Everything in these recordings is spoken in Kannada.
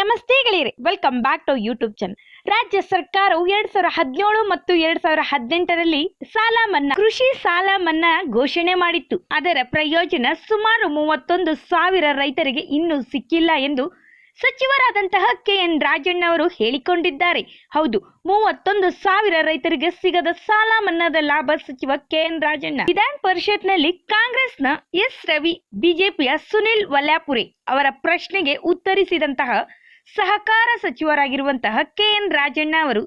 ನಮಸ್ತೆ ಗೆಳೆಯರಿ welcome back to YouTube channel ರಾಜ್ಯ ಸರ್ಕಾರವು ಎರಡ್ ಸಾವಿರದ ಹದಿನೇಳು ಮತ್ತು ಎರಡ್ ಸಾವಿರದ ಹದಿನೆಂಟರಲ್ಲಿ ಸಾಲ ಮನ್ನಾ, ಕೃಷಿ ಸಾಲ ಮನ್ನಾ ಘೋಷಣೆ ಮಾಡಿತ್ತು. ಅದರ ಪ್ರಯೋಜನ ಸುಮಾರು ಮೂವತ್ತೊಂದು ಸಾವಿರ ರೈತರಿಗೆ ಇನ್ನೂ ಸಿಕ್ಕಿಲ್ಲ ಎಂದು ಸಚಿವರಾದಂತಹ ಕೆ ಎನ್ ರಾಜಣ್ಣ ಅವರು ಹೇಳಿಕೊಂಡಿದ್ದಾರೆ. ಹೌದು, ಮೂವತ್ತೊಂದು ಸಾವಿರ ರೈತರಿಗೆ ಸಿಗದ ಸಾಲ ಮನ್ನಾದ ಲಾಭ ಸಚಿವ ಕೆ ಎನ್ ರಾಜಣ್ಣ. ವಿಧಾನ ಪರಿಷತ್ನಲ್ಲಿ ಕಾಂಗ್ರೆಸ್ನ ಎಸ್. ರವಿ, ಬಿಜೆಪಿಯ ಸುನಿಲ್ ವಲ್ಯಾಪುರಿ ಅವರ ಪ್ರಶ್ನೆಗೆ ಉತ್ತರಿಸಿದಂತಹ ಸಹಕಾರ ಸಚಿವರಾಗಿರುವಂತಹ ಕೆ ಎನ್ ರಾಜಣ್ಣ ಅವರು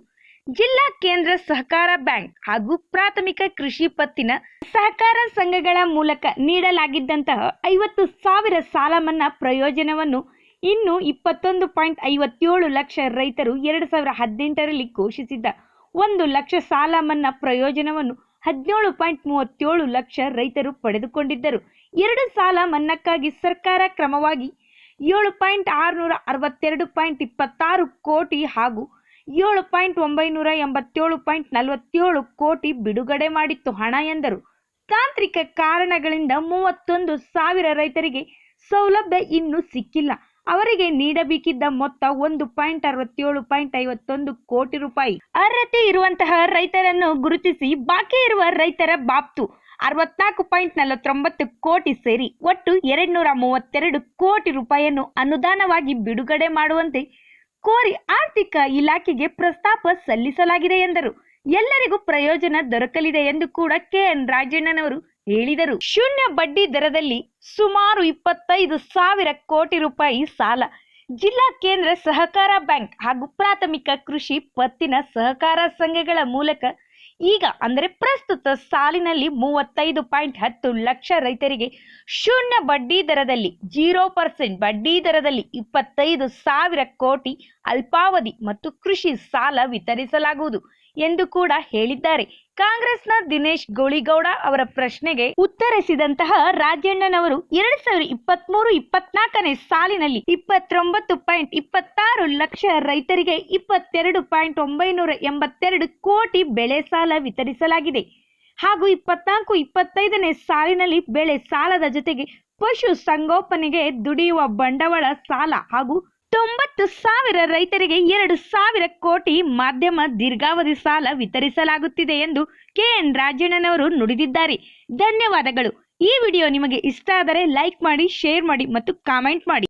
ಜಿಲ್ಲಾ ಕೇಂದ್ರ ಸಹಕಾರ ಬ್ಯಾಂಕ್ ಹಾಗೂ ಪ್ರಾಥಮಿಕ ಕೃಷಿ ಪತ್ತಿನ ಸಹಕಾರ ಸಂಘಗಳ ಮೂಲಕ ನೀಡಲಾಗಿದ್ದಂತಹ ಐವತ್ತು ಸಾವಿರ ಸಾಲ ಮನ್ನಾ ಪ್ರಯೋಜನವನ್ನು ಇನ್ನು ಇಪ್ಪತ್ತೊಂದು ಪಾಯಿಂಟ್ ಐವತ್ತೇಳು ಲಕ್ಷ ರೈತರು ಎರಡು ಸಾವಿರ ಹದಿನೆಂಟರಲ್ಲಿ ಘೋಷಿಸಿದ್ದ ಒಂದು ಲಕ್ಷ ಸಾಲ ಮನ್ನಾ ಪ್ರಯೋಜನವನ್ನು ಹದಿನೇಳು ಪಾಯಿಂಟ್ ಮೂವತ್ತೇಳು ಲಕ್ಷ ರೈತರು ಪಡೆದುಕೊಂಡಿದ್ದರು. ಎರಡು ಸಾಲ ಮನ್ನಾಕ್ಕಾಗಿ ಸರ್ಕಾರ ಕ್ರಮವಾಗಿ ಏಳು ಪಾಯಿಂಟ್ ಆರುನೂರ ಅರವತ್ತೆರಡು ಪಾಯಿಂಟ್ ಇಪ್ಪತ್ತಾರು ಕೋಟಿ ಹಾಗೂ ಏಳು ಪಾಯಿಂಟ್ ಒಂಬೈನೂರ ಎಂಬತ್ತೇಳು ಪಾಯಿಂಟ್ ನಲವತ್ತೇಳು ಕೋಟಿ ಬಿಡುಗಡೆ ಮಾಡಿತ್ತು ಹಣ ಎಂದರು. ತಾಂತ್ರಿಕ ಕಾರಣಗಳಿಂದ ಮೂವತ್ತೊಂದು ಸಾವಿರ ರೈತರಿಗೆ ಸೌಲಭ್ಯ ಇನ್ನೂ ಸಿಕ್ಕಿಲ್ಲ. ಅವರಿಗೆ ನೀಡಬೇಕಿದ್ದ ಮೊತ್ತ ಒಂದು ಪಾಯಿಂಟ್ ಅರವತ್ತೇಳು ಪಾಯಿಂಟ್ ಐವತ್ತೊಂದು ಕೋಟಿ ರೂಪಾಯಿ. ಅರ್ಹತೆ ಇರುವಂತಹ ರೈತರನ್ನು ಗುರುತಿಸಿ ಬಾಕಿ ಇರುವ ರೈತರ ಬಾಪ್ತು ಅರವತ್ನಾಲ್ಕು ಪಾಯಿಂಟ್ ನಲವತ್ತೊಂಬತ್ತು ಕೋಟಿ ಸೇರಿ ಒಟ್ಟು ಎರಡ್ನೂರ ಮೂವತ್ತೆರಡು ಕೋಟಿ ರೂಪಾಯಿಯನ್ನು ಅನುದಾನವಾಗಿ ಬಿಡುಗಡೆ ಮಾಡುವಂತೆ ಕೋರಿ ಆರ್ಥಿಕ ಇಲಾಖೆಗೆ ಪ್ರಸ್ತಾಪ ಸಲ್ಲಿಸಲಾಗಿದೆ ಎಂದರು. ಎಲ್ಲರಿಗೂ ಪ್ರಯೋಜನ ದೊರಕಲಿದೆ ಎಂದು ಕೂಡ ಕೆಎನ್ ರಾಜಣ್ಣನವರು ಹೇಳಿದರು. ಶೂನ್ಯ ಬಡ್ಡಿ ದರದಲ್ಲಿ ಸುಮಾರು ಇಪ್ಪತ್ತೈದು ಸಾವಿರ ಕೋಟಿ ರೂಪಾಯಿ ಸಾಲ. ಜಿಲ್ಲಾ ಕೇಂದ್ರ ಸಹಕಾರ ಬ್ಯಾಂಕ್ ಹಾಗೂ ಪ್ರಾಥಮಿಕ ಕೃಷಿ ಪತ್ತಿನ ಸಹಕಾರ ಸಂಘಗಳ ಮೂಲಕ ಈಗ ಅಂದರೆ ಪ್ರಸ್ತುತ ಸಾಲಿನಲ್ಲಿ ಮೂವತ್ತೈದು ಪಾಯಿಂಟ್ ಹತ್ತು ಲಕ್ಷ ರೈತರಿಗೆ ಶೂನ್ಯ ಬಡ್ಡಿ ದರದಲ್ಲಿ, ಜೀರೋ ಪರ್ಸೆಂಟ್ ಬಡ್ಡಿ ದರದಲ್ಲಿ ಇಪ್ಪತ್ತೈದು ಸಾವಿರ ಕೋಟಿ ಅಲ್ಪಾವಧಿ ಮತ್ತು ಕೃಷಿ ಸಾಲ ವಿತರಿಸಲಾಗುವುದು ಎಂದು ಕೂಡ ಹೇಳಿದ್ದಾರೆ. ಕಾಂಗ್ರೆಸ್ನ ದಿನೇಶ್ ಗೋಳಿಗೌಡ ಅವರ ಪ್ರಶ್ನೆಗೆ ಉತ್ತರಿಸಿದಂತಹ ರಾಜಣ್ಣನವರು ಎರಡ್ ಸಾವಿರದ ಇಪ್ಪತ್ಮೂರು ಇಪ್ಪತ್ನಾಲ್ಕನೇ ಸಾಲಿನಲ್ಲಿ ಇಪ್ಪತ್ತೊಂಬತ್ತು ಪಾಯಿಂಟ್ ಇಪ್ಪತ್ತಾರು ಲಕ್ಷ ರೈತರಿಗೆ ಇಪ್ಪತ್ತೆರಡು ಪಾಯಿಂಟ್ ಒಂಬೈನೂರ ಎಂಬತ್ತೆರಡು ಕೋಟಿ ಬೆಳೆ ಸಾಲ ವಿತರಿಸಲಾಗಿದೆ. ಹಾಗೂ ಇಪ್ಪತ್ನಾಲ್ಕು ಇಪ್ಪತ್ತೈದನೇ ಸಾಲಿನಲ್ಲಿ ಬೆಳೆ ಸಾಲದ ಜೊತೆಗೆ ಪಶು ಸಂಗೋಪನೆಗೆ ದುಡಿಯುವ ಬಂಡವಾಳ ಸಾಲ ಹಾಗೂ ತೊಂಬತ್ತು ಸಾವಿರ ರೈತರಿಗೆ ಎರಡು ಸಾವಿರ ಕೋಟಿ ಮಾಧ್ಯಮ ದೀರ್ಘಾವಧಿ ಸಾಲ ವಿತರಿಸಲಾಗುತ್ತಿದೆ ಎಂದು ಕೆಎನ್ ರಾಜಣ್ಣನವರು ನುಡಿದಿದ್ದಾರೆ. ಧನ್ಯವಾದಗಳು. ಈ ವಿಡಿಯೋ ನಿಮಗೆ ಇಷ್ಟ ಆದರೆ ಲೈಕ್ ಮಾಡಿ, ಶೇರ್ ಮಾಡಿ ಮತ್ತು ಕಾಮೆಂಟ್ ಮಾಡಿ.